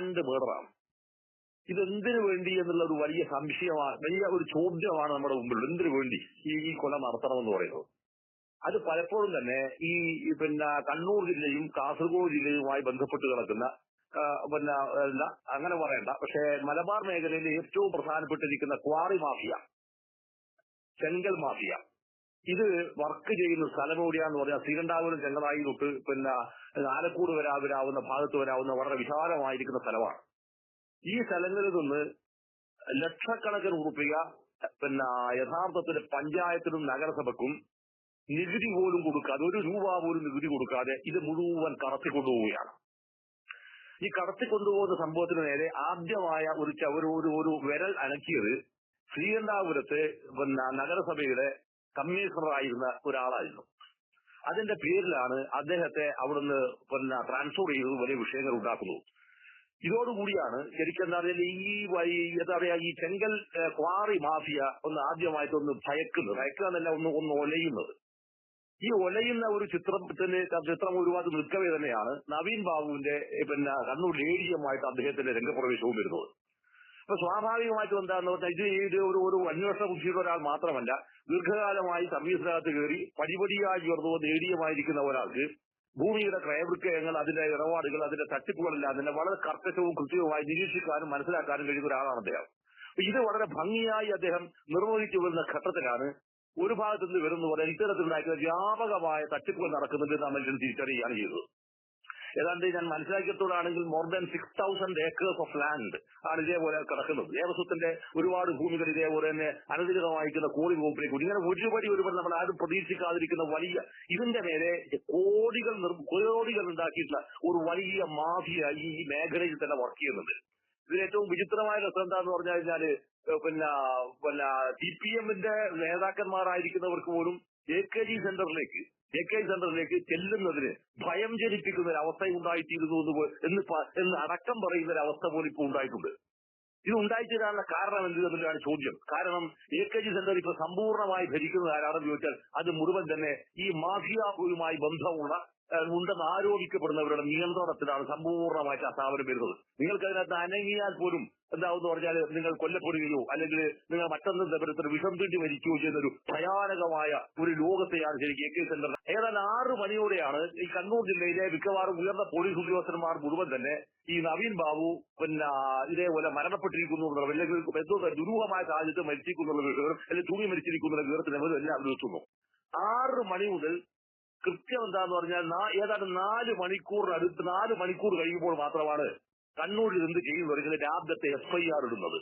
Planned മേഡറാണ് ഇത് എന്തിനു വേണ്ടി എന്നുള്ള ഒരു വലിയ സംശയമാണ് വലിയ ഒരു ചോദ്യമാണ് നമ്മുടെ മുമ്പിൽ എന്തിനു വേണ്ടി ഈ ഈ കൊല നടത്തണമെന്ന് പറയുന്നത്? അത് പലപ്പോഴും തന്നെ ഈ പിന്നെ കണ്ണൂർ ജില്ലയും കാസർഗോഡ് ജില്ലയുമായി ബന്ധപ്പെട്ട് കിടക്കുന്ന പിന്നെ അങ്ങനെ പറയണ്ട. പക്ഷേ മലബാർ മേഖലയിൽ ഏറ്റവും പ്രധാനപ്പെട്ടിരിക്കുന്ന ക്വാറി മാഫിയ ചെങ്കൽ മാഫിയ ഇത് വർക്ക് ചെയ്യുന്ന സ്ഥലം എവിടെയാന്ന് പറഞ്ഞാൽ ശ്രീകണ്ഠാപുരം ചെങ്കനായി തൊട്ട് പിന്നെ ആലക്കൂട് വരാ വരാവുന്ന ഭാഗത്ത് വരാവുന്ന വളരെ വിശാലമായിരിക്കുന്ന സ്ഥലമാണ്. ഈ സ്ഥലങ്ങളിൽ നിന്ന് ലക്ഷക്കണക്കിന് ഉറുപ്പിക പിന്നെ യഥാർത്ഥത്തിൽ പഞ്ചായത്തിനും നഗരസഭക്കും നികുതി പോലും കൊടുക്കാതെ ഒരു രൂപ പോലും നികുതി കൊടുക്കാതെ ഇത് മുഴുവൻ കടത്തിക്കൊണ്ടുപോവുകയാണ്. ഈ കടത്തിക്കൊണ്ടുപോകുന്ന സംഭവത്തിന് നേരെ ആദ്യമായ ഒരു ചവരോ ഒരു വിരൽ അനക്കിയത് ശ്രീകണ്ഠാപുരത്തെ പിന്നെ നഗരസഭയുടെ കമ്മീഷണറായിരുന്ന ഒരാളായിരുന്നു. അതിന്റെ പേരിലാണ് അദ്ദേഹത്തെ അവിടുന്ന് പിന്നെ ട്രാൻസ്ഫർ ചെയ്തത് വലിയ വിഷയങ്ങൾ ഉണ്ടാക്കുന്നത്. ഇതോടുകൂടിയാണ് ശരിക്കും എന്താ പറയുക ഈ എന്താ പറയാ ഈ ചെങ്കൽ ക്വാറി മാഫിയ ഒന്ന് ആദ്യമായിട്ടൊന്ന് ഭയക്കുന്നത് ഭയക്കുക എന്നല്ല ഒന്ന് ഒന്ന് ഒലയുന്നത്. ഈ ഒലയുന്ന ഒരു ചിത്രത്തിന് ചിത്രം ഒരുപാട് നിൽക്കവേ തന്നെയാണ് നവീൻ ബാബുവിന്റെ പിന്നെ കണ്ണൂർ ലേഡിയമായിട്ട് അദ്ദേഹത്തിന്റെ രംഗപ്രവേശവും വരുന്നത്. അപ്പൊ സ്വാഭാവികമായിട്ടും എന്താന്ന് പറഞ്ഞാൽ ഇത് ഇത് ഒരു ഒരു അന്വേഷണ ബുദ്ധിയുള്ള ഒരാൾ മാത്രമല്ല ദീർഘകാലമായി സർവീസിനകത്ത് കയറി പടിപടിയായി ഉയർന്നു നേടിയമായിരിക്കുന്ന ഒരാൾക്ക് ഭൂമിയുടെ ക്രയവൃക്കയങ്ങൾ അതിന്റെ ഇടപാടുകൾ അതിന്റെ തട്ടിപ്പുകളെല്ലാം തന്നെ വളരെ കർക്കശവും കൃത്യവുമായി നിരീക്ഷിക്കാനും മനസ്സിലാക്കാനും കഴിയുന്ന ഒരാളാണ് അദ്ദേഹം. ഇത് വളരെ ഭംഗിയായി അദ്ദേഹം നിർവഹിച്ചു വരുന്ന ഘട്ടത്തിലാണ് ഒരു ഭാഗത്തു നിന്ന് വരുന്ന പോലെ ഇത്തരത്തിലുണ്ടാക്കുന്ന വ്യാപകമായ തട്ടിപ്പുകൾ നടക്കുന്നുണ്ട് നമ്മൾ തിരിച്ചറിയുകയാണ് ചെയ്തത്. ഏതാണ്ട് ഞാൻ മനസ്സിലാക്കിയത്തോടാണെങ്കിൽ more than six thousand acres of land ആണ് ഇതേപോലെ കിടക്കുന്നത് ദേവസ്വത്തിന്റെ ഒരുപാട് ഭൂമികൾ ഇതേപോലെ തന്നെ അനധികൃതമായിരിക്കുന്ന കോടി വകുപ്പിലേക്ക്. ഇങ്ങനെ ഒരുപടി ഒരുപടി നമ്മൾ ആരും പ്രതീക്ഷിക്കാതിരിക്കുന്ന വലിയ ഇതിന്റെ നേരെ കോടികൾ കോടികൾ ഉണ്ടാക്കിയിട്ടുള്ള ഒരു വലിയ മാഫിയ ഈ മേഖലയിൽ തന്നെ വർക്ക് ചെയ്യുന്നുണ്ട് ഇതിൽ ഏറ്റവും വിചിത്രമായ രസം എന്താന്ന് പറഞ്ഞു കഴിഞ്ഞാൽ പിന്നെ പിന്നെ സി പി എമ്മിന്റെ നേതാക്കന്മാരായിരിക്കുന്നവർക്ക് പോലും എ കെ ജി സെന്ററിലേക്ക് എ സെന്ററിലേക്ക് ചെല്ലുന്നതിന് ഭയം ജനിപ്പിക്കുന്ന ഒരു അവസ്ഥ എന്ന് എന്ന് എന്ന് അടക്കം പറയുന്ന ഒരു അവസ്ഥ പോലും ഇപ്പോൾ ഉണ്ടായിട്ടുണ്ട്. ഇത് ഉണ്ടായിത്തീരാനുള്ള കാരണം എന്ത് എന്നുള്ളതാണ് ചോദ്യം? കാരണം എ കെ ജി സെന്റർ ഇപ്പൊ സമ്പൂർണമായി ഭരിക്കുന്നത് ആരാണെന്ന് ചോദിച്ചാൽ അത് മുഴുവൻ തന്നെ ഈ മാഫിയയുമായി ബന്ധമുള്ള ഏഹ്, ഉണ്ടെന്ന് ആരോപിക്കപ്പെടുന്നവരുടെ നിയന്ത്രണത്തിലാണ് സമ്പൂർണമായിട്ട് ആ സ്ഥാപനം വരുന്നത്. നിങ്ങൾക്ക് അതിനകത്ത് അനങ്ങിയാൽ പോലും എന്താവെന്ന് പറഞ്ഞാൽ നിങ്ങൾ കൊല്ലപ്പെടുകയോ അല്ലെങ്കിൽ നിങ്ങൾ മറ്റൊന്നും തരത്തിൽ വിഷം തീണ്ടി മരിക്കുകയോ ചെയ്യുന്ന ഒരു ഭയാനകമായ ഒരു ലോകത്തെയാണ് ശരിക്കും എ കെ സെന്റർ ഏതാണ്ട് ആറ് മണിയോടെയാണ് ഈ കണ്ണൂർ ജില്ലയിലെ മിക്കവാറും ഉയർന്ന പോലീസ് ഉദ്യോഗസ്ഥന്മാർ മുഴുവൻ തന്നെ ഈ നവീൻ ബാബു പിന്നെ ഇതേപോലെ മരണപ്പെട്ടിരിക്കുന്നു അല്ലെങ്കിൽ എന്തോ ദുരൂഹമായ സാഹചര്യത്തിൽ മരിച്ചിരിക്കുന്നു എന്നുള്ള വിവരം അല്ലെങ്കിൽ തൂങ്ങി മരിച്ചിരിക്കുന്ന വിവരത്തിന് എല്ലാവരും എത്തുന്നു ആറ് മണി മുതൽ കൃത്യം എന്താന്ന് പറഞ്ഞാൽ ഏതാണ്ട് നാല് മണിക്കൂറിനടുത്ത് നാല് മണിക്കൂർ കഴിയുമ്പോൾ മാത്രമാണ് കണ്ണൂരിൽ എന്ത് ചെയ്യുന്നത് രാബ്ദത്തെ എഫ് ഐ ആർ ഇടുന്നത്.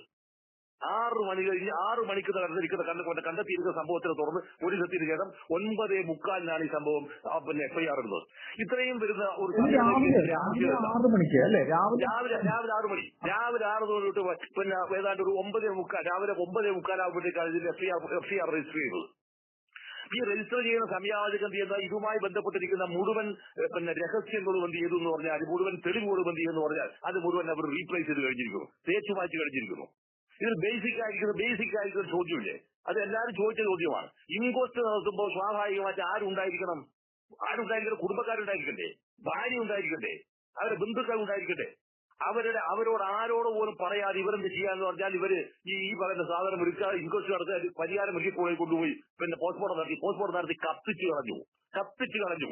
ആറ് മണി കഴിഞ്ഞ് ആറ് മണിക്ക് നടന്നിരിക്കുന്ന കണ്ട കണ്ടെത്തിയിരിക്കുന്ന സംഭവത്തിന് തുടർന്ന് ഒരു ശക്തിന് ശേഷം ഒൻപതേ മുക്കാലിനാണ് ഈ സംഭവം പിന്നെ എഫ്ഐആർ ഇടുന്നത്. ഇത്രയും വരുന്ന ഒരു രാവിലെ രാവിലെ. ആറ് മണി. രാവിലെ ആറ് മണി. തൊട്ട് പിന്നെ ഏതാണ്ട് ഒരു ഒമ്പതേ മുക്കാൽ രാവിലെ ഒമ്പതേ മുക്കാലാകുമ്പോഴത്തേക്കാണ് ഇതിന്റെ FIR I R F I R register ചെയ്തത് ഈ രജിസ്റ്റർ ചെയ്യുന്ന സംയാചകം ചെയ്യുന്ന? ഇതുമായി ബന്ധപ്പെട്ടിരിക്കുന്ന മുഴുവൻ പിന്നെ രഹസ്യങ്ങളും എന്ത് ചെയ്തു എന്ന് പറഞ്ഞാൽ മുഴുവൻ തെളിവുകളും എന്ത് ചെയ്യുന്നു പറഞ്ഞാൽ അത് മുഴുവൻ അവർ റീപ്ലേസ് ചെയ്ത് കഴിഞ്ഞിരിക്കുന്നു. തേച്ചു മാറ്റി കഴിഞ്ഞിരിക്കുന്നു. ഇത് ബേസിക് ആയിരിക്കുന്ന ബേസിക് ആയിരിക്കുന്ന ചോദ്യമില്ലേ? അത് എല്ലാവരും ചോദിച്ച ചോദ്യമാണ്. ഇൻക്വസ്റ്റ് നടത്തുമ്പോൾ സ്വാഭാവികമായിട്ട് ആരുണ്ടായിരിക്കണം? ആരുണ്ടായിരിക്കണം? കുടുംബക്കാരുണ്ടായിരിക്കണ്ടേ? ഭാര്യ ഉണ്ടായിരിക്കട്ടെ അവരുടെ ബന്ധുക്കൾ ഉണ്ടായിരിക്കട്ടെ അവരുടെ അവരോട് ആരോട് പോലും പറയാതെ ഇവരെന്ത് ചെയ്യാന്ന് പറഞ്ഞാൽ ഇവർ ഈ ഈ പറയുന്ന സാധനം എടുക്കാതെ ഇൻക്വസ്റ്റ് നടത്തി പരിഹാരം മെഡിക്കൽ കൊണ്ടുപോയി. പിന്നെ പോസ്റ്റ്മോർട്ടം നടത്തി പോസ്റ്റ്മോർട്ടം നടത്തി കത്തിച്ചു കളഞ്ഞു. കത്തിച്ചു കളഞ്ഞു.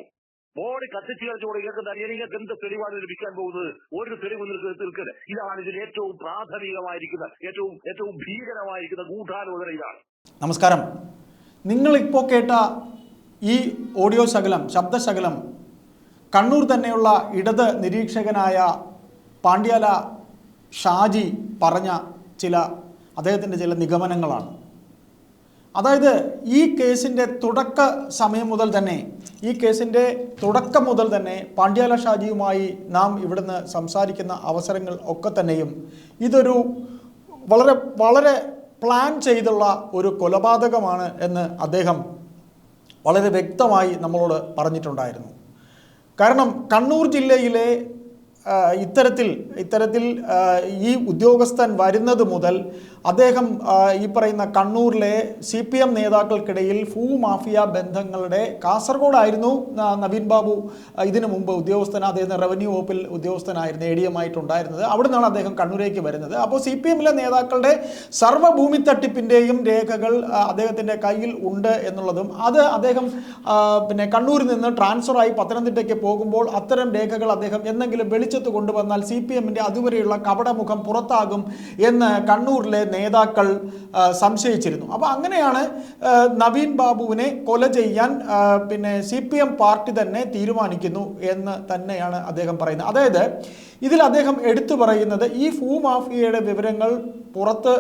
ബോഡി കത്തിച്ചു കളഞ്ഞുകൂടെ? ഇതൊക്കെ തന്നെ നിങ്ങൾക്ക് എന്ത് തെളിവാണ് ലഭിക്കാൻ പോകുന്നത്? ഒരു തെളിവ് നിൽക്കുന്നത് ഇതാണ് ഇതിൽ ഏറ്റവും പ്രാഥമികമായിരിക്കുന്ന ഏറ്റവും ഏറ്റവും ഭീകരമായിരിക്കുന്ന ഗൂഢാലോചന ഇതാണ്. നമസ്കാരം. നിങ്ങൾ ഇപ്പോൾ കേട്ട ഈ ഓഡിയോ ശകലം ശബ്ദശകലം കണ്ണൂർ തന്നെയുള്ള ഇടത് നിരീക്ഷകനായ പാണ്ഡ്യാല ഷാജി പറഞ്ഞ ചില അദ്ദേഹത്തിന്റെ ചില നിഗമനങ്ങളാണ്. അതായത് ഈ കേസിന്റെ തുടക്ക സമയം മുതൽ തന്നെ ഈ കേസിന്റെ തുടക്കം മുതൽ തന്നെ പാണ്ഡ്യാല ഷാജിയുമായി നാം ഇവിടുന്ന് സംസാരിക്കുന്ന അവസരങ്ങൾ ഒക്കെ തന്നെയും ഇതൊരു വളരെ വളരെ പ്ലാൻ ചെയ്തുള്ള ഒരു കൊലപാതകമാണ് എന്ന് അദ്ദേഹം വളരെ വ്യക്തമായി നമ്മളോട് പറഞ്ഞിട്ടുണ്ടായിരുന്നു. കാരണം കണ്ണൂർ ജില്ലയിലെ ഇത്തരത്തിൽ ഇത്തരത്തിൽ ഈ ഉദ്യോഗസ്ഥൻ വരുന്നത് മുതൽ അദ്ദേഹം ഈ പറയുന്ന കണ്ണൂരിലെ സി പി എം നേതാക്കൾക്കിടയിൽ ഭൂ മാഫിയ ബന്ധങ്ങളുടെ കാസർഗോഡായിരുന്നു നവീൻ ബാബു ഇതിനു മുമ്പ് ഉദ്യോഗസ്ഥൻ അദ്ദേഹം റവന്യൂ വകുപ്പിൽ ഉദ്യോഗസ്ഥനായിരുന്നു എ ഡി എം ആയിട്ടുണ്ടായിരുന്നത് അവിടെ നിന്നാണ് അദ്ദേഹം കണ്ണൂരേക്ക് വരുന്നത്. അപ്പോൾ സി പി എമ്മിലെ നേതാക്കളുടെ സർവഭൂമി തട്ടിപ്പിന്റെയും രേഖകൾ അദ്ദേഹത്തിന്റെ കയ്യിൽ ഉണ്ട് എന്നുള്ളതും അത് അദ്ദേഹം പിന്നെ കണ്ണൂരിൽ നിന്ന് ട്രാൻസ്ഫറായി പത്തനംതിട്ടയ്ക്ക് പോകുമ്പോൾ അത്തരം രേഖകൾ അദ്ദേഹം എന്തെങ്കിലും വെളിച്ചത്ത് കൊണ്ടുവന്നാൽ സി പി എമ്മിന്റെ അതുവരെയുള്ള കപടമുഖം പുറത്താകും എന്ന് കണ്ണൂരിലെ നേതാക്കൾ സംശയിച്ചിരുന്നു. അപ്പോൾ അങ്ങനെയാണ് നവീൻ ബാബുവിനെ കൊല ചെയ്യാൻ പിന്നെ സി പി എം പാർട്ടി തന്നെ തീരുമാനിക്കുന്നു എന്ന് തന്നെയാണ് അദ്ദേഹം പറയുന്നത്. അതായത് ഇതിൽ അദ്ദേഹം എടുത്തു പറയുന്നത് ഈ ഭൂമാഫിയയുടെ വിവരങ്ങൾ പുറത്ത്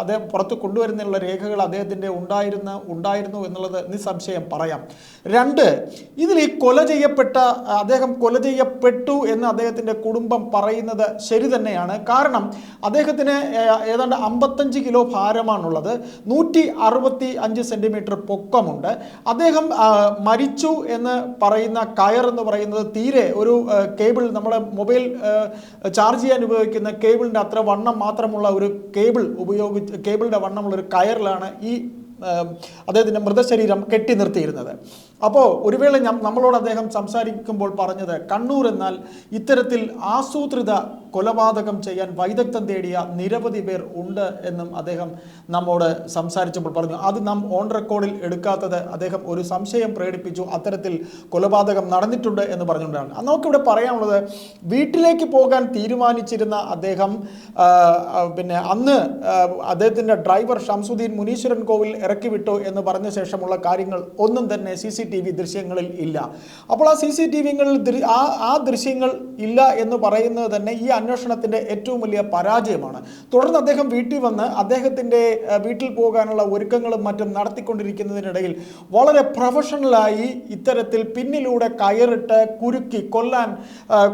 അദ്ദേഹം പുറത്ത് കൊണ്ടുവരുന്നുള്ള രേഖകൾ അദ്ദേഹത്തിന്റെ ഉണ്ടായിരുന്ന ഉണ്ടായിരുന്നു എന്നുള്ളത് നിസ്സംശയം പറയാം. രണ്ട് ഇതിൽ ഈ കൊല ചെയ്യപ്പെട്ട അദ്ദേഹം കൊല ചെയ്യപ്പെട്ടു എന്ന് അദ്ദേഹത്തിന്റെ കുടുംബം പറയുന്നത് ശരി തന്നെയാണ്. കാരണം അദ്ദേഹത്തിന് ഏതാണ്ട് അമ്പത്തഞ്ച് കിലോ ഭാരമാണുള്ളത്. നൂറ്റി അറുപത്തി അഞ്ച് സെന്റിമീറ്റർ പൊക്കമുണ്ട്. അദ്ദേഹം മരിച്ചു എന്ന് പറയുന്ന കയർ എന്ന് പറയുന്നത് തീരെ ഒരു കേബിൾ നമ്മുടെ മൊബൈൽ ചാർജ് ചെയ്യാൻ ഉപയോഗിക്കുന്ന കേബിളിന്റെ അത്ര വണ്ണം മാത്രമുള്ള ഒരു കേബിൾ ഉപയോഗിച്ച് കേബിളിന്റെ വണ്ണമുള്ള ഒരു കയറിലാണ് ഈ അദ്ദേഹത്തിന്റെ മൃതശരീരം കെട്ടി നിർത്തിയിരുന്നത്. അപ്പോൾ ഒരു വേള നമ്മളോട് അദ്ദേഹം സംസാരിക്കുമ്പോൾ പറഞ്ഞത് കണ്ണൂർ എന്നാൽ ഇത്തരത്തിൽ ആസൂത്രിത കൊലപാതകം ചെയ്യാൻ വൈദഗ്ധ്യം തേടിയ നിരവധി പേർ ഉണ്ട് എന്നും അദ്ദേഹം നമ്മോട് സംസാരിച്ചപ്പോൾ പറഞ്ഞു. അത് നാം ഓൺ റെക്കോർഡിൽ എടുക്കാത്തത് അദ്ദേഹം ഒരു സംശയം പ്രകടിപ്പിച്ചു അത്തരത്തിൽ കൊലപാതകം നടന്നിട്ടുണ്ട് എന്ന് പറഞ്ഞുകൊണ്ടാണ്. നമുക്കിവിടെ പറയാനുള്ളത് വീട്ടിലേക്ക് പോകാൻ തീരുമാനിച്ചിരുന്ന അദ്ദേഹം പിന്നെ അന്ന് അദ്ദേഹത്തിന്റെ ഡ്രൈവർ ഷംസുദ്ദീൻ മുനീശ്വരൻ കോവിൽ ഇറക്കി വിട്ടു എന്ന് പറഞ്ഞ ശേഷമുള്ള കാര്യങ്ങൾ ഒന്നും തന്നെ സി ടി വി ദൃശ്യങ്ങളിൽ ഇല്ല. അപ്പോൾ ആ സി സി ടി വികളിൽ ആ ആ ദൃശ്യങ്ങൾ ഇല്ല എന്ന് പറയുന്നത് തന്നെ ഈ അന്വേഷണത്തിന്റെ ഏറ്റവും വലിയ പരാജയമാണ്. തുടർന്ന് അദ്ദേഹം വീട്ടിൽ വന്ന് അദ്ദേഹത്തിന്റെ വീട്ടിൽ പോകാനുള്ള ഒരുക്കങ്ങളും മറ്റും നടത്തിക്കൊണ്ടിരിക്കുന്നതിനിടയിൽ വളരെ പ്രൊഫഷണലായി ഇത്തരത്തിൽ പിന്നിലൂടെ കയറിട്ട് കുരുക്കി കൊല്ലാൻ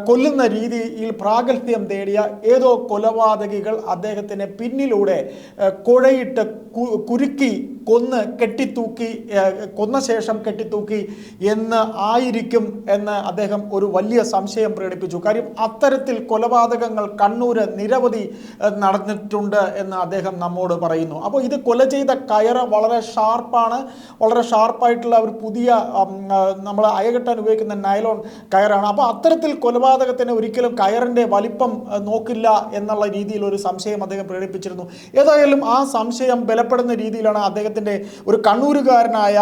കൊല്ലുന്ന രീതിയിൽ പ്രാഗൽഭ്യം തേടിയ ഏതോ കൊലപാതകികൾ അദ്ദേഹത്തിനെ പിന്നിലൂടെ കുഴയിട്ട് കുരുക്കി കൊന്ന് കെട്ടിത്തൂക്കി കൊന്ന ശേഷം കെട്ടിത്തൂക്കി എന്ന് ആയിരിക്കും എന്ന് അദ്ദേഹം ഒരു വലിയ സംശയം പ്രകടിപ്പിച്ചു. കാര്യം അത്തരത്തിൽ കൊലപാതകങ്ങൾ കണ്ണൂര് നിരവധി നടന്നിട്ടുണ്ട് എന്ന് അദ്ദേഹം നമ്മോട് പറയുന്നു. അപ്പോൾ ഇത് കൊല ചെയ്ത കയറ് വളരെ ഷാർപ്പാണ്. വളരെ ഷാർപ്പായിട്ടുള്ള ഒരു പുതിയ നമ്മൾ അയകെട്ടാൻ ഉപയോഗിക്കുന്ന നൈലോൺ കയറാണ്. അപ്പോൾ അത്തരത്തിൽ കൊലപാതകത്തിന് ഒരിക്കലും കയറിന്റെ വലിപ്പം നോക്കില്ല എന്നുള്ള രീതിയിൽ ഒരു സംശയം അദ്ദേഹം പ്രകടിപ്പിച്ചിരുന്നു. ഏതായാലും ആ സംശയം ബലപ്പെടുന്ന രീതിയിലാണ് അദ്ദേഹത്തിന്റെ ഒരു കണ്ണൂരുകാരനായ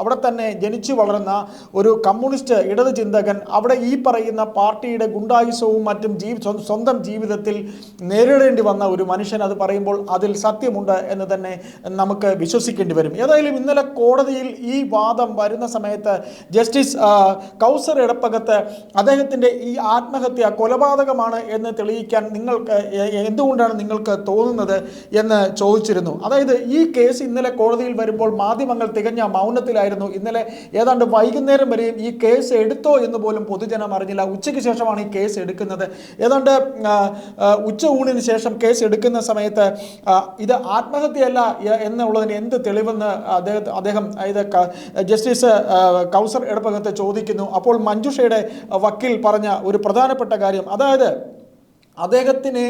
അവിടെ തന്നെ ജനിച്ചു വളർന്ന ഒരു കമ്മ്യൂണിസ്റ്റ് ഇടത് ചിന്തകൻ അവിടെ ഈ പറയുന്ന പാർട്ടിയുടെ ഗുണ്ടായുസവും മറ്റും ജീ സ്വന്തം ജീവിതത്തിൽ നേരിടേണ്ടി വന്ന ഒരു മനുഷ്യൻ അത് പറയുമ്പോൾ അതിൽ സത്യമുണ്ട് എന്ന് തന്നെ നമുക്ക് വിശ്വസിക്കേണ്ടി വരും. ഏതായാലും ഇന്നലെ കോടതിയിൽ ഈ വാദം വരുന്ന സമയത്ത് ജസ്റ്റിസ് കൗസർ ഇടപ്പകത്ത് അദ്ദേഹത്തിന്റെ ഈ ആത്മഹത്യ കൊലപാതകമാണ് എന്ന് തെളിയിക്കാൻ നിങ്ങൾക്ക് എന്തുകൊണ്ടാണ് നിങ്ങൾക്ക് തോന്നുന്നത് എന്ന് ചോദിച്ചിരുന്നു. അതായത് ഈ കേസ് ഇന്നലെ കോടതിയിൽ വരുമ്പോൾ മാധ്യമങ്ങൾ തികഞ്ഞ മൗനത്തിലായിരുന്നു. ഇന്നലെ ഏതാണ്ട് വൈകുന്നേരം വരെയും ഈ കേസ് എടുത്തോ എന്ന് പോലും പൊതുജനം അറിഞ്ഞില്ല. ഉച്ചയ്ക്ക് ശേഷമാണ് ഈ കേസ് എടുക്കുന്നത്. ഏതാണ്ട് ഉച്ച ഊണിന് ശേഷം കേസ് എടുക്കുന്ന സമയത്ത് ഇത് ആത്മഹത്യയല്ല എന്നുള്ളതിന് എന്ത് തെളിവെന്ന് അദ്ദേഹത്തെ അദ്ദേഹം ഇത് ജസ്റ്റിസ് കൗസർ എടപ്പകത്ത് ചോദിക്കുന്നു. അപ്പോൾ മഞ്ജുഷയുടെ വക്കീൽ പറഞ്ഞ ഒരു പ്രധാനപ്പെട്ട കാര്യം അതായത് അദ്ദേഹത്തിന്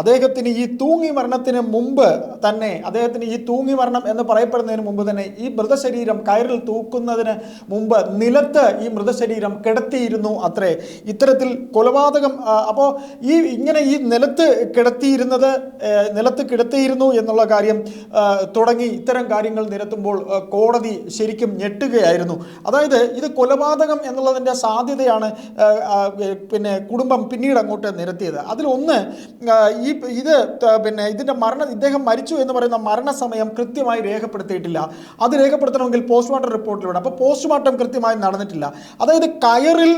അദ്ദേഹത്തിന് ഈ തൂങ്ങി മരണത്തിന് മുമ്പ് തന്നെ അദ്ദേഹത്തിന് ഈ തൂങ്ങി മരണം എന്ന് പറയപ്പെടുന്നതിന് മുമ്പ് തന്നെ ഈ മൃതശരീരം കയറിൽ തൂക്കുന്നതിന് മുമ്പ് നിലത്ത് ഈ മൃതശരീരം കിടത്തിയിരുന്നു അത്രേ. ഇത്തരത്തിൽ കൊലപാതകം അപ്പോൾ ഈ ഇങ്ങനെ ഈ നിലത്ത് കിടത്തിയിരുന്നത് നിലത്ത് കിടത്തിയിരുന്നു എന്നുള്ള കാര്യം തുടങ്ങി ഇത്തരം കാര്യങ്ങൾ നിരത്തുമ്പോൾ കോടതി ശരിക്കും ഞെട്ടുകയായിരുന്നു. അതായത് ഇത് കൊലപാതകം എന്നുള്ളതിന്റെ സാധ്യതയാണ് പിന്നെ കുടുംബം പിന്നീട് അങ്ങോട്ട് നിരത്തിയത്. അതിലൊന്ന് ആ, ഈ ഇത് പിന്നെ ഇതിന്റെ മരണം ഇദ്ദേഹം മരിച്ചു എന്ന് പറയുന്ന മരണസമയം കൃത്യമായി രേഖപ്പെടുത്തിയിട്ടില്ല. അത് രേഖപ്പെടുത്തണമെങ്കിൽ പോസ്റ്റ്മോർട്ടം റിപ്പോർട്ടിലൂടെ അപ്പോൾ പോസ്റ്റ്മോർട്ടം കൃത്യമായി നടന്നിട്ടില്ല. അതായത് കയറിൽ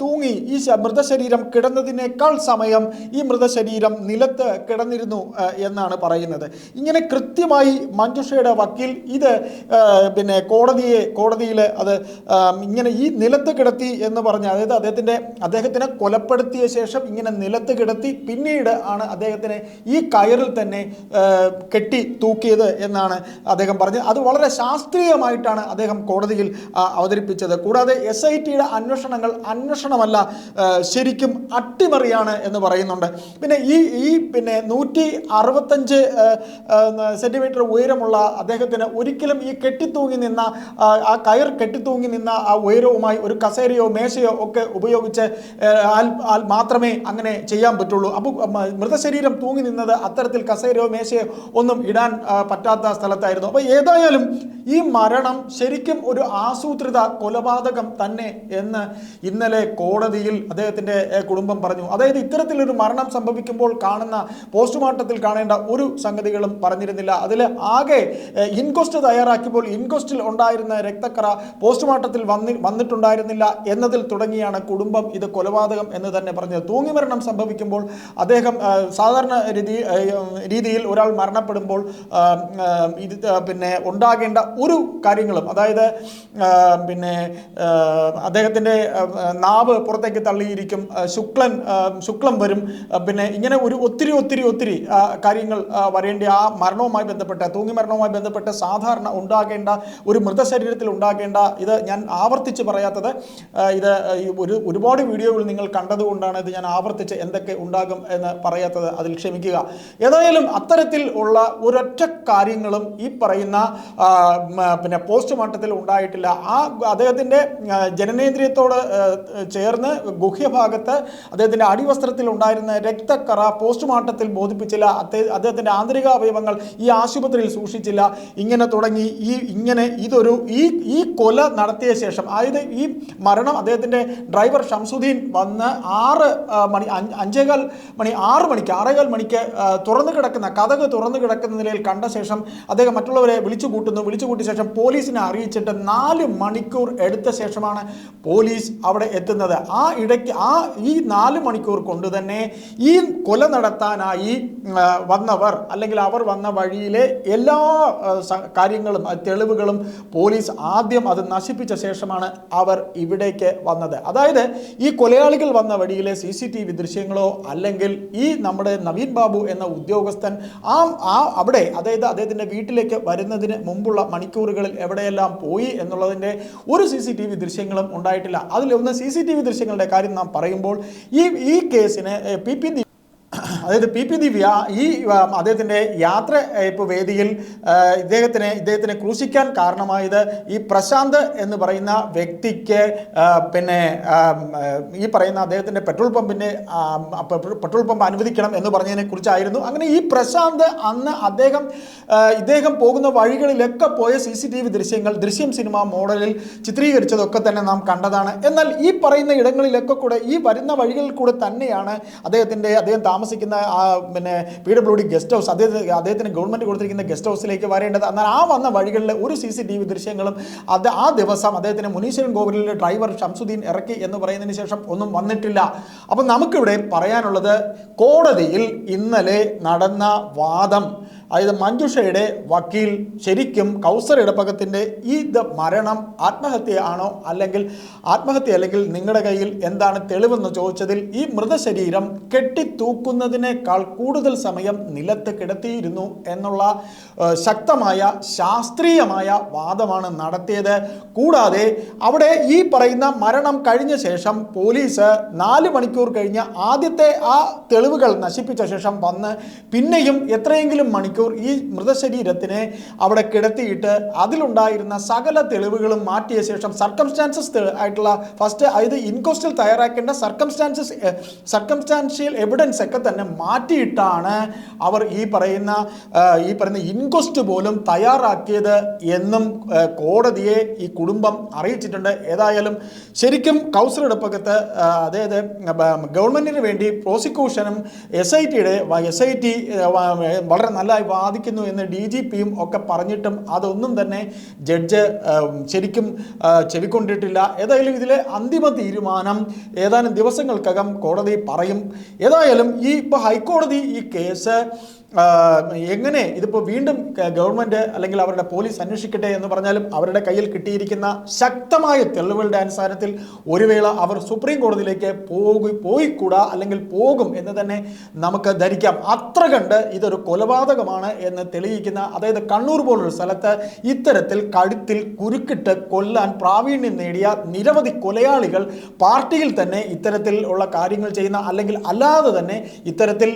തൂങ്ങി ഈ മൃതശരീരം കിടന്നതിനേക്കാൾ സമയം ഈ മൃതശരീരം നിലത്ത് കിടന്നിരുന്നു എന്നാണ് പറയുന്നത്. ഇങ്ങനെ കൃത്യമായി മഞ്ജുഷയുടെ വക്കീൽ ഇത് പിന്നെ കോടതിയെ കോടതിയിൽ അത് ഇങ്ങനെ ഈ നിലത്ത് കിടത്തി എന്ന് പറഞ്ഞ് അതായത് അദ്ദേഹത്തിന്റെ അദ്ദേഹത്തിനെ കൊലപ്പെടുത്തിയ ശേഷം ഇങ്ങനെ നിലത്ത് കിടത്തി പിന്നീട് ആണ് അദ്ദേഹത്തിനെ ഈ കയറിൽ തന്നെ കെട്ടി തൂക്കിയത് എന്നാണ് അദ്ദേഹം പറഞ്ഞത്. അത് വളരെ ശാസ്ത്രീയമായിട്ടാണ് അദ്ദേഹം കോടതിയിൽ അവതരിപ്പിച്ചത്. കൂടാതെ എസ് ഐ ടിയുടെ അന്വേഷണങ്ങൾ അന്വേഷണമല്ല ശരിക്കും അട്ടിമറിയാണ് എന്ന് പറയുന്നുണ്ട്. പിന്നെ ഈ ഈ പിന്നെ നൂറ്റി അറുപത്തഞ്ച് സെന്റിമീറ്റർ ഉയരമുള്ള അദ്ദേഹത്തിന് ഒരിക്കലും ഈ കെട്ടിത്തൂങ്ങി നിന്ന ആ, കയർ കെട്ടിത്തൂങ്ങി നിന്ന ആ ഉയരവുമായി ഒരു കസേരയോ മേശയോ ഒക്കെ ഉപയോഗിച്ച് മാത്രമേ അങ്ങനെ ചെയ്യാൻ പറ്റുള്ളൂ. അപ്പോൾ മൃതശരീരം തൂങ്ങി നിന്നത് അത്തരത്തിൽ കസേരയോ മേശയോ ഒന്നും ഇടാൻ പറ്റാത്ത സ്ഥലത്തായിരുന്നു. അപ്പോൾ ഏതായാലും ഈ മരണം ശരിക്കും ഒരു ആസൂത്രിത കൊലപാതകം തന്നെ എന്ന് ഇന്നലെ കോടതിയിൽ അദ്ദേഹത്തിന്റെ കുടുംബം പറഞ്ഞു. അതായത് ഇത്തരത്തിലൊരു മരണം സംഭവിക്കുമ്പോൾ കാണുന്ന പോസ്റ്റ്മോർട്ടത്തിൽ കാണേണ്ട ഒരു സംഗതികളും പറഞ്ഞിരുന്നില്ല. അതിൽ ആകെ ഇൻക്വസ്റ്റ് തയ്യാറാക്കിയപ്പോൾ ഇൻക്വസ്റ്റിൽ ഉണ്ടായിരുന്ന രക്തക്കറ പോസ്റ്റ്മോർട്ടത്തിൽ വന്നി വന്നിട്ടുണ്ടായിരുന്നില്ല എന്നതിൽ തുടങ്ങിയാണ് കുടുംബം ഇത് കൊലപാതകം എന്ന് തന്നെ പറഞ്ഞത്. തൂങ്ങി മരണം സംഭവിക്കുമ്പോൾ അദ്ദേഹം സാധാരണ രീതി രീതിയിൽ ഒരാൾ മരണപ്പെടുമ്പോൾ ഇത് പിന്നെ ഉണ്ടാകേണ്ട ഒരു കാര്യങ്ങളും അതായത് പിന്നെ അദ്ദേഹത്തിന്റെ നാവ് പുറത്തേക്ക് തള്ളിയിരിക്കും ശുക്ലൻ ശുക്ലം വരും പിന്നെ ഇങ്ങനെ ഒരു ഒത്തിരി ഒത്തിരി ഒത്തിരി കാര്യങ്ങൾ വരേണ്ടി ആ മരണവുമായി ബന്ധപ്പെട്ട തൂങ്ങി മരണവുമായി ബന്ധപ്പെട്ട സാധാരണ ഉണ്ടാകേണ്ട ഒരു മൃതശരീരത്തിൽ ഉണ്ടാകേണ്ട ഇത് ഞാൻ ആവർത്തിച്ച് പറയാത്തത് ഇത് ഒരു ഒരുപാട് വീഡിയോകൾ നിങ്ങൾ കണ്ടതുകൊണ്ടാണ് ഇത് ഞാൻ ആവർത്തിച്ച് എന്തൊക്കെ ഉണ്ടാകും എന്ന് പറയാത്തത് അതിൽ ക്ഷമിക്കുക. ഏതായാലും അത്തരത്തിൽ ഉള്ള ഒരൊറ്റ കാര്യങ്ങളും ഈ പറയുന്ന പിന്നെ പോസ്റ്റ് പോസ്റ്റ്മോർട്ടത്തിൽ ഉണ്ടായിട്ടില്ല. ആ അദ്ദേഹത്തിന്റെ ജനനേന്ദ്രിയത്തോട് ചേർന്ന് ഗുഹ്യഭാഗത്ത് അദ്ദേഹത്തിന്റെ അടിവസ്ത്രത്തിൽ ഉണ്ടായിരുന്ന രക്തക്കറ പോസ്റ്റ് പോസ്റ്റ്മോർട്ടത്തിൽ ബോധിപ്പിച്ചില്ല. അദ്ദേ- അദ്ദേഹത്തിന്റെ ആന്തരിക അവയവങ്ങൾ ഈ ആശുപത്രിയിൽ സൂക്ഷിച്ചില്ല. ഇങ്ങനെ തുടങ്ങി ഈ ഇങ്ങനെ ഇതൊരു ഈ ഈ കൊല നടത്തിയ ശേഷം അതായത് ഈ മരണം അദ്ദേഹത്തിന്റെ ഡ്രൈവർ ഷംസുദ്ദീൻ വന്ന് ആറ് മണി അഞ്ച് അഞ്ചേകാൽ മണി ആറ് മണിക്ക് ആറേകാൽ മണിക്ക് തുറന്നു കിടക്കുന്ന കഥക് തുറന്നു കിടക്കുന്ന നിലയിൽ കണ്ട ശേഷം അദ്ദേഹം മറ്റുള്ളവരെ വിളിച്ചു കൂട്ടുന്നു വിളിച്ചു കൂട്ടിയ ശേഷം പോലീസിനെ അറിയിച്ചിട്ട് നാല് മണിക്കൂർ എടുത്ത ശേഷമാണ് പോലീസ് അവിടെ എത്തുന്നത്. ആ ഇടയ്ക്ക് ആ ഈ നാല് മണിക്കൂർ കൊണ്ട് തന്നെ ഈ കൊല നടത്താനായി വന്നവർ അല്ലെങ്കിൽ അവർ വന്ന വഴിയിലെ എല്ലാ കാര്യങ്ങളും തെളിവുകളും പോലീസ് ആദ്യം അത് നശിപ്പിച്ച ശേഷമാണ് അവർ ഇവിടേക്ക് വന്നത്. അതായത് ഈ കൊലയാളികൾ വന്ന വഴിയിലെ സി സി ടി വി ദൃശ്യങ്ങളോ അല്ലെങ്കിൽ ഈ നമ്മുടെ നവീൻ ബാബു എന്ന ഉദ്യോഗസ്ഥൻ ആ ആ അവിടെ അതായത് അദ്ദേഹത്തിന്റെ വീട്ടിലേക്ക് വരുന്നതിന് മുമ്പുള്ള മണിക്കൂറുകളിൽ എവിടെയെല്ലാം പോയി എന്നുള്ളതിന്റെ ഒരു സി സി ടി വി ദൃശ്യങ്ങളും ഉണ്ടായിട്ടില്ല. അതിലൊന്ന് സി സി ടി വി ദൃശ്യങ്ങളുടെ കാര്യം നാം പറയുമ്പോൾ ഈ ഈ കേസിന് പി പി അതായത് പി പി ദിവ്യ ഈ അദ്ദേഹത്തിന്റെ യാത്ര ഇപ്പോൾ വേദിയിൽ ഇദ്ദേഹത്തിനെ ഇദ്ദേഹത്തിനെ ക്രൂശിക്കാൻ കാരണമായത് ഈ പ്രശാന്ത് എന്ന് പറയുന്ന വ്യക്തിക്ക് പിന്നെ ഈ പറയുന്ന അദ്ദേഹത്തിന്റെ പെട്രോൾ പമ്പിന്റെ പെട്രോൾ പമ്പ് അനുവദിക്കണം എന്ന് പറഞ്ഞതിനെ കുറിച്ചായിരുന്നു. അങ്ങനെ ഈ പ്രശാന്ത് അന്ന് അദ്ദേഹം ഇദ്ദേഹം പോകുന്ന വഴികളിലൊക്കെ പോയ സി സി ടി വി ദൃശ്യങ്ങൾ ദൃശ്യം സിനിമ മോഡലിൽ ചിത്രീകരിച്ചതൊക്കെ തന്നെ നാം കണ്ടതാണ്. എന്നാൽ ഈ പറയുന്ന ഇടങ്ങളിലൊക്കെ കൂടെ ഈ വരുന്ന വഴികളിൽ കൂടെ തന്നെയാണ് അദ്ദേഹത്തിന്റെ അദ്ദേഹം താമസിക്കുന്ന ആ പിന്നെ P W D guest house അദ്ദേഹത്തിന് അദ്ദേഹത്തിന് ഗവൺമെന്റ് കൊടുത്തിരിക്കുന്ന ഗസ്റ്റ് ഹൗസിലേക്ക് വരേണ്ടത്. എന്നാൽ ആ വന്ന വഴികളിലെ ഒരു സി സി ടി വി ദൃശ്യങ്ങളും അത് ആ ദിവസം അദ്ദേഹത്തിന് മുനീശ്വരൻ കോവിലിലെ ഡ്രൈവർ ഷംസുദ്ദീൻ ഇറക്കി എന്ന് പറയുന്നതിന് ശേഷം ഒന്നും വന്നിട്ടില്ല. അപ്പം നമുക്കിവിടെ പറയാനുള്ളത് കോടതിയിൽ ഇന്നലെ നടന്ന വാദം അതായത് മഞ്ജുഷയുടെ വക്കീൽ ശരിക്കും കൗസർ ഇടപ്പകത്തിന്റെ ഈ മരണം ആത്മഹത്യയാണോ അല്ലെങ്കിൽ ആത്മഹത്യ അല്ലെങ്കിൽ നിങ്ങളുടെ കയ്യിൽ എന്താണ് തെളിവെന്ന് ചോദിച്ചതിൽ ഈ മൃതശരീരം കെട്ടിത്തൂക്കുന്നതിനേക്കാൾ കൂടുതൽ സമയം നിലത്ത് കിടത്തിയിരുന്നു എന്നുള്ള ശക്തമായ ശാസ്ത്രീയമായ വാദമാണ് നടത്തിയത്. കൂടാതെ അവിടെ ഈ പറയുന്ന മരണം കഴിഞ്ഞ ശേഷം പോലീസ് നാല് മണിക്കൂർ കഴിഞ്ഞ് ആദ്യത്തെ ആ തെളിവുകൾ നശിപ്പിച്ച ശേഷം വന്ന് പിന്നെയും എത്രയെങ്കിലും മണിക്കൂർ ഈ മൃതശരീരത്തിനെ അവിടെ കിടത്തിയിട്ട് അതിലുണ്ടായിരുന്ന സകല തെളിവുകളും മാറ്റിയ ശേഷം സർക്കംസ്റ്റാൻസസ് ആയിട്ടുള്ള ഫസ്റ്റ് അതായത് ഇൻക്വസ്റ്റിൽ തയ്യാറാക്കേണ്ട സർക്കംസ്റ്റാൻസസ് സർക്കംസ്റ്റാൻഷ്യൽ എവിഡൻസ് ഒക്കെ തന്നെ മാറ്റിയിട്ടാണ് അവർ ഈ പറയുന്ന ഈ പറയുന്ന ഇൻക്വസ്റ്റ് പോലും തയ്യാറാക്കിയത് എന്നും കോടതിയെ ഈ കുടുംബം അറിയിച്ചിട്ടുണ്ട്. ഏതായാലും ശരിക്കും കൗസർ ഇടപ്പകത്ത് അതായത് ഗവൺമെന്റിന് വേണ്ടി പ്രോസിക്യൂഷനും എസ് ഐ ടിയുടെ എസ് ഐ ടി വളരെ നല്ലതായി വാദിക്കുന്നു എന്ന് ഡി ജി പിയും ഒക്കെ പറഞ്ഞിട്ടും അതൊന്നും തന്നെ ജഡ്ജ് ശരിക്കും ചെവിക്കൊണ്ടിട്ടില്ല. ഏതായാലും ഇതിലെ അന്തിമ തീരുമാനം ഏതാനും ദിവസങ്ങൾക്കകം കോടതി പറയും. ഏതായാലും ഈ ഇപ്പോൾ ഹൈക്കോടതി ഈ കേസ് എങ്ങനെ ഇതിപ്പോൾ വീണ്ടും ഗവൺമെന്റ് അല്ലെങ്കിൽ അവരുടെ പോലീസ് അന്വേഷിക്കട്ടെ എന്ന് പറഞ്ഞാലും അവരുടെ കയ്യിൽ കിട്ടിയിരിക്കുന്ന ശക്തമായ തെളിവുകളുടെ അടിസ്ഥാനത്തിൽ ഒരു വേള അവർ സുപ്രീം കോടതിയിലേക്ക് പോകു പോയിക്കൂടാ അല്ലെങ്കിൽ പോകും എന്ന് തന്നെ നമുക്ക് ധരിക്കാം. അത്ര കണ്ട് ഇതൊരു കൊലപാതകമാണ് എന്ന് തെളിയിക്കുന്ന അതായത് കണ്ണൂർ പോലൊരു സ്ഥലത്ത് ഇത്തരത്തിൽ കഴുത്തിൽ കുരുക്കിട്ട് കൊല്ലാൻ പ്രാവീണ്യം നേടിയ നിരവധി കൊലയാളികൾ പാർട്ടിയിൽ തന്നെ ഇത്തരത്തിൽ ഉള്ള കാര്യങ്ങൾ ചെയ്യുന്ന അല്ലെങ്കിൽ അല്ലാതെ തന്നെ ഇത്തരത്തിൽ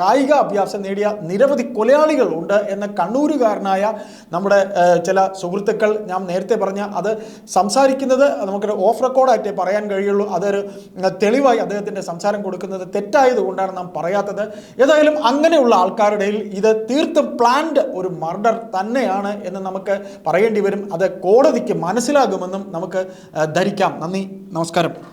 കായിക അഭ്യാസം നേടിയ നിരവധി കൊലയാളികൾ ഉണ്ട് എന്ന കണ്ണൂരുകാരനായ നമ്മുടെ ചില സുഹൃത്തുക്കൾ ഞാൻ നേരത്തെ പറഞ്ഞ അത് സംസാരിക്കുന്നത് നമുക്കൊരു ഓഫ് റെക്കോർഡായിട്ടേ പറയാൻ കഴിയുള്ളൂ. അതൊരു തെളിവായി അദ്ദേഹത്തിന്റെ സംസാരം കൊടുക്കുന്നത് തെറ്റായതുകൊണ്ടാണ് നാം പറയാത്തത്. ഏതായാലും അങ്ങനെയുള്ള ആൾക്കാരുടെ ഇത് തീർത്തും പ്ലാൻഡ് ഒരു മർഡർ തന്നെയാണ് എന്ന് നമുക്ക് പറയേണ്ടി വരും. അത് കോടതിക്ക് മനസ്സിലാകുമെന്നും നമുക്ക് ധരിക്കാം. നന്ദി. നമസ്കാരം.